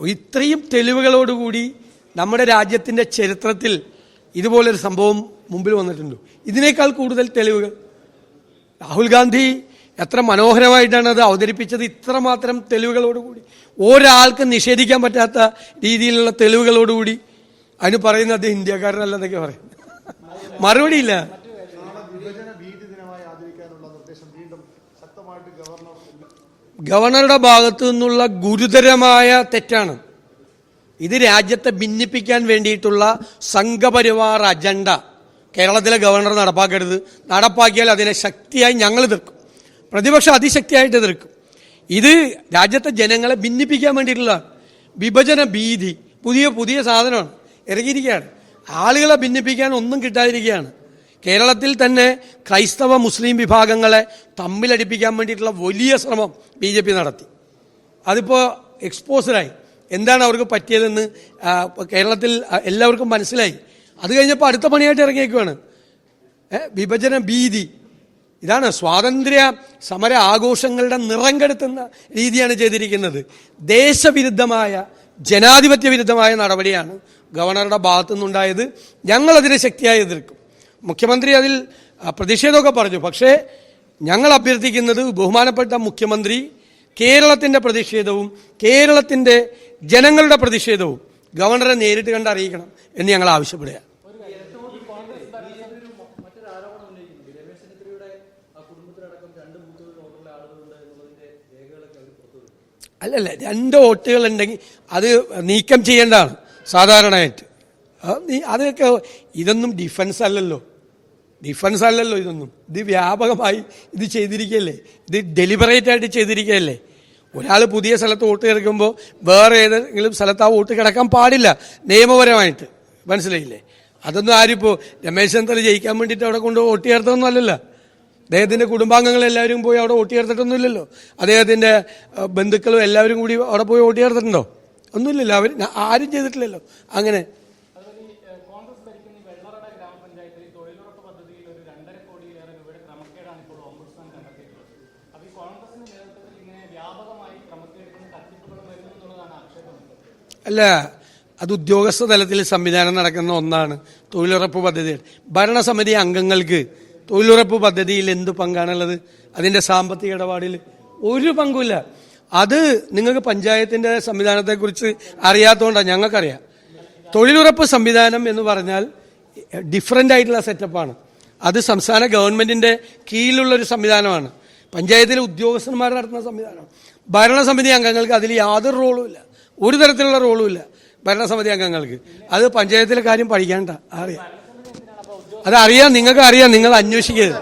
ഇത്രയും തെളിവുകളോടുകൂടി നമ്മുടെ രാജ്യത്തിന്റെ ചരിത്രത്തിൽ ഇതുപോലൊരു സംഭവം മുമ്പിൽ വന്നിട്ടുണ്ട്. ഇതിനേക്കാൾ കൂടുതൽ തെളിവുകൾ. രാഹുൽ ഗാന്ധി എത്ര മനോഹരമായിട്ടാണ് അത് അവതരിപ്പിച്ചത്. ഇത്രമാത്രം തെളിവുകളോടുകൂടി. ഒരാൾക്ക് നിഷേധിക്കാൻ പറ്റാത്ത രീതിയിലുള്ള തെളിവുകളോടുകൂടി അതിന് പറയുന്നത് അദ്ദേഹം ഇന്ത്യക്കാരനല്ലെന്നൊക്കെ പറയും. മറുപടിയില്ല. ഗവർണറുടെ ഭാഗത്തു നിന്നുള്ള ഗുരുതരമായ തെറ്റാണ്. ഇത് രാജ്യത്തെ ഭിന്നിപ്പിക്കാൻ വേണ്ടിയിട്ടുള്ള സംഘപരിവാർ അജണ്ട. കേരളത്തിലെ ഗവർണർ നടപ്പാക്കരുത്. നടപ്പാക്കിയാൽ അതിനെ ശക്തിയായി ഞങ്ങൾ എതിർക്കും. പ്രതിപക്ഷം അതിശക്തിയായിട്ട് എതിർക്കും. ഇത് രാജ്യത്തെ ജനങ്ങളെ ഭിന്നിപ്പിക്കാൻ വേണ്ടിയിട്ടുള്ള വിഭജന ഭീതി. പുതിയ പുതിയ സാധനമാണ്. ഇറങ്ങിയിരിക്കുകയാണ്. ആളുകളെ ഭിന്നിപ്പിക്കാൻ ഒന്നും കിട്ടാതിരിക്കുകയാണ്. കേരളത്തിൽ തന്നെ ക്രൈസ്തവ മുസ്ലിം വിഭാഗങ്ങളെ തമ്മിലടിപ്പിക്കാൻ വേണ്ടിയിട്ടുള്ള വലിയ ശ്രമം ബി ജെ പി നടത്തി. അതിപ്പോൾ എക്സ്പോസറായി എന്താണ് അവർക്ക് പറ്റിയതെന്ന് കേരളത്തിൽ എല്ലാവർക്കും മനസ്സിലായി. അത് കഴിഞ്ഞപ്പോൾ അടുത്ത പണിയായിട്ട് ഇറങ്ങിയേക്കുവാണ്. വിഭജന ഭീതി. ഇതാണ് സ്വാതന്ത്ര്യ സമര ആഘോഷങ്ങളുടെ നിറം കെടുത്തുന്ന രീതിയാണ് ചെയ്തിരിക്കുന്നത്. ദേശവിരുദ്ധമായ ജനാധിപത്യ വിരുദ്ധമായ നടപടിയാണ് ഗവർണറുടെ ഭാഗത്തു നിന്നുണ്ടായത് ഞങ്ങളതിനെ ശക്തിയായി എതിർക്കും. മുഖ്യമന്ത്രി അതിൽ പ്രതിഷേധമൊക്കെ പറഞ്ഞു. പക്ഷേ ഞങ്ങൾ അഭ്യർത്ഥിക്കുന്നത് ബഹുമാനപ്പെട്ട മുഖ്യമന്ത്രി കേരളത്തിന്റെ പ്രതിഷേധവും കേരളത്തിന്റെ ജനങ്ങളുടെ പ്രതിഷേധവും ഗവർണറെ നേരിട്ട് കണ്ട് അറിയിക്കണം എന്ന് ഞങ്ങൾ ആവശ്യപ്പെടുക അല്ലല്ല രണ്ട് വോട്ടുകൾ ഉണ്ടെങ്കിൽ അത് നീക്കം ചെയ്യേണ്ടതാണ് സാധാരണയായിട്ട്. അതൊക്കെ ഇതൊന്നും ഡിഫൻസ് അല്ലല്ലോ. ഡിഫൻസ് അല്ലല്ലോ ഇതൊന്നും. ഇത് വ്യാപകമായി ഇത് ചെയ്തിരിക്കുകയല്ലേ ഇത് ഡെലിബറേറ്റ് ആയിട്ട് ചെയ്തിരിക്കുകയല്ലേ ഒരാൾ പുതിയ സ്ഥലത്ത് വോട്ട് കിടക്കുമ്പോൾ വേറെ ഏതെങ്കിലും സ്ഥലത്ത് ആ വോട്ട് കിടക്കാൻ പാടില്ല. നിയമപരമായിട്ട്. മനസ്സിലായില്ലേ? അതൊന്നും ആരിപ്പോൾ രമേശ് ചെന്നിത്തല ജയിക്കാൻ വേണ്ടിയിട്ട് അവിടെ കൊണ്ട് വോട്ട് ചേർത്തൊന്നും അല്ലല്ലോ. അദ്ദേഹത്തിന്റെ കുടുംബാംഗങ്ങൾ എല്ലാവരും പോയി അവിടെ വോട്ട് ചേർത്തിട്ടൊന്നുമില്ലല്ലോ അദ്ദേഹത്തിന്റെ അഹ്, ബന്ധുക്കളും എല്ലാവരും കൂടി അവിടെ പോയി വോട്ട് ചേർത്തിട്ടുണ്ടോ? ഒന്നുമില്ലല്ലോ. അവർ ആരും ചെയ്തിട്ടില്ലല്ലോ. അങ്ങനെ അല്ല അത് ഉദ്യോഗസ്ഥ തലത്തിൽ സംവിധാനം നടക്കുന്ന ഒന്നാണ് തൊഴിലുറപ്പ് പദ്ധതി. ഭരണസമിതി അംഗങ്ങൾക്ക് തൊഴിലുറപ്പ് പദ്ധതിയിൽ എന്ത് പങ്കാണുള്ളത്? അതിന്റെ സാമ്പത്തിക ഇടപാടിൽ ഒരു പങ്കുമില്ല. അത് നിങ്ങൾക്ക് പഞ്ചായത്തിന്റെ സംവിധാനത്തെക്കുറിച്ച് അറിയാത്തതുകൊണ്ടാണ് ഞങ്ങൾക്കറിയാം. തൊഴിലുറപ്പ് സംവിധാനം എന്ന് പറഞ്ഞാൽ ഡിഫറെന്റ് ആയിട്ടുള്ള സെറ്റപ്പാണ് അത് സംസ്ഥാന ഗവൺമെന്റിന്റെ കീഴിലുള്ള ഒരു സംവിധാനമാണ്. പഞ്ചായത്തിലെ ഉദ്യോഗസ്ഥന്മാർ നടത്തുന്ന സംവിധാനമാണ് ഭരണസമിതി അംഗങ്ങൾക്ക് അതിൽ യാതൊരു റോളും ഇല്ല. ഒരു തരത്തിലുള്ള റോളും ഇല്ല. ഭരണസമിതി അംഗങ്ങൾക്ക്. അത് പഞ്ചായത്തിലെ കാര്യം പഠിക്കണ്ട. അറിയാം. അതറിയാം നിങ്ങൾക്ക് അറിയാം നിങ്ങൾ അന്വേഷിക്കരുത്.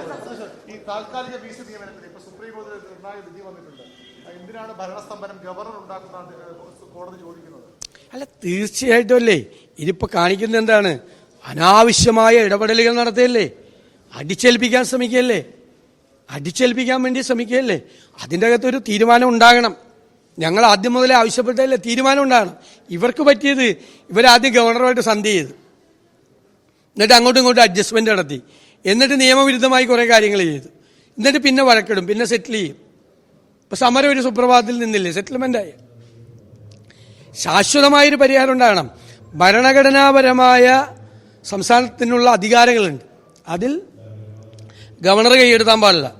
അല്ല തീർച്ചയായിട്ടും അല്ലേ. ഇതിപ്പോ കാണിക്കുന്നത് എന്താണ്? അനാവശ്യമായ ഇടപെടലുകൾ നടത്തുകയല്ലേ അടിച്ചേൽപ്പിക്കാൻ ശ്രമിക്കല്ലേ അടിച്ചേൽപ്പിക്കാൻ വേണ്ടി ശ്രമിക്കല്ലേ അതിന്റെ അകത്തൊരു തീരുമാനം ഉണ്ടാകണം. ഞങ്ങൾ ആദ്യം മുതലേ ആവശ്യപ്പെട്ടതിലെ തീരുമാനം ഉണ്ടാണ് ഇവർക്ക് പറ്റിയത് ഇവരാദ്യം ഗവർണറുമായിട്ട് സന്ധി ചെയ്ത്. എന്നിട്ട് അങ്ങോട്ടും ഇങ്ങോട്ടും അഡ്ജസ്റ്റ്മെന്റ് നടത്തി. എന്നിട്ട് നിയമവിരുദ്ധമായി കുറേ കാര്യങ്ങൾ ചെയ്തു. എന്നിട്ട് പിന്നെ വഴക്കിടും പിന്നെ സെറ്റിൽ ചെയ്യും. ഇപ്പം സമരം ഒരു സുപ്രഭാതത്തിൽ നിന്നില്ലേ? സെറ്റിൽമെന്റ് ആയി. ശാശ്വതമായൊരു പരിഹാരം ഉണ്ടാകണം. ഭരണഘടനാപരമായ സംസ്ഥാനത്തിനുള്ള അധികാരങ്ങളുണ്ട്. അതിൽ ഗവർണർ കൈയെടുത്താൻ പാടില്ല.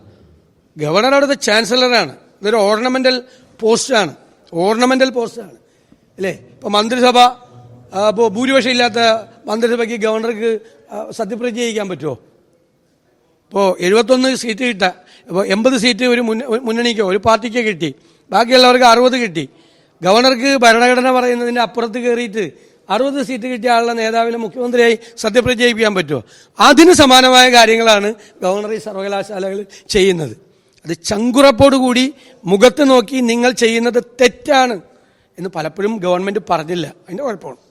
ഗവർണർ അവിടുത്തെ ചാൻസലറാണ് ഇതൊരു ഓർണമെന്റൽ പോസ്റ്റാണ്. ഓർണമെന്റൽ പോസ്റ്റാണ്. അല്ലേ? ഇപ്പൊ മന്ത്രിസഭ ഇപ്പോൾ ഇപ്പോ ഭൂരിപക്ഷം ഇല്ലാത്ത മന്ത്രിസഭയ്ക്ക് ഗവർണർക്ക് സത്യപ്രതിജ്ഞ ചെയ്യിക്കാൻ പറ്റുമോ? ഇപ്പോൾ എഴുപത്തൊന്ന് സീറ്റ് കിട്ട. ഇപ്പോൾ എൺപത് സീറ്റ് ഒരു മുന്നണിക്കോ ഒരു പാർട്ടിക്കോ കിട്ടി. ബാക്കിയുള്ളവർക്ക് അറുപത് കിട്ടി. ഗവർണർക്ക് ഭരണഘടന പറയുന്നതിന്റെ അപ്പുറത്ത് കയറിയിട്ട് അറുപത് സീറ്റ് കിട്ടിയ ആളുടെ നേതാവിനെ മുഖ്യമന്ത്രിയായി സത്യപ്രതിജ്ഞ ചെയ്യിപ്പിക്കാൻ പറ്റുമോ? അതിന് സമാനമായ കാര്യങ്ങളാണ് ഗവർണർ ഈ സർവകലാശാലകൾ ചെയ്യുന്നത്. അത് ചങ്കുറപ്പോടുകൂടി മുഖത്ത് നോക്കി നിങ്ങൾ ചെയ്യുന്നത് തെറ്റാണ് എന്ന് പലപ്പോഴും ഗവൺമെന്റ് പറഞ്ഞില്ല. അതിന്റെ കുഴപ്പമാണ്.